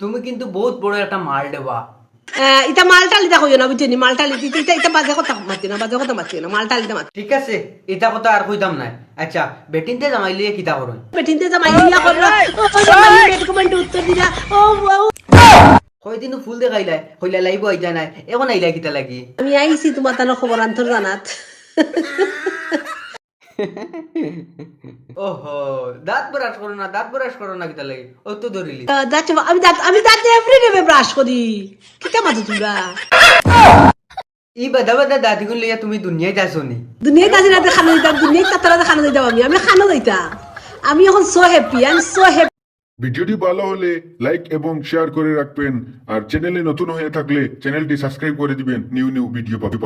বহুত বড় একটা মাল দেবা। আহ, ইটা মালটা লিতা কইও না বুঝছি মালটা লিতে ইটা ইটা বাজে কথা মাতি না বাজে কথা মাতি না মালটা লিতে মাতি। ঠিক আছে এটা কথা আর কইতাম নাই। আচ্ছা বেটিনতে জামাই লিয়ে কিতা করুন? বেটিনতে জামাই ইয়া করল কমেন্ট উত্তর দিলা। ও ও কয়দিন ফুল দেখাইলাই কইলা লাইব আইতা নাই এখন আইলা কিতা লাগি? আমি আইছি তোমার তানো খবর আন্তর জানাত। ওহো দাঁত ব্রাশ করো না দাঁত ব্রাশ করো না কিতা লাগি ও তো ধরিলি। দাঁত আমি দাঁত আমি দাঁত এভরি ডে ব্রাশ করি। কিটা মাতো তোমরা? ই বাদা বাদা দাঁতি গুন লইয়া তুমি দুনিয়ায় যাচ্ছ নি? দুনিয়ায় কাজে রাতে খানো দিতাম দুনিয়ায় কাতারাতে খানো দিতাম আমি। আমি খানো দিতাম আমি এখন so happy I am so happy ভিডিওটি ভালো হলে লাইক এবং শেয়ার করে রাখবেন। আর চ্যানেলে নতুন হয়ে থাকলে চ্যানেলটি সাবস্ক্রাইব করে দিবেন। নিউ নিউ ভিডিও পাবে।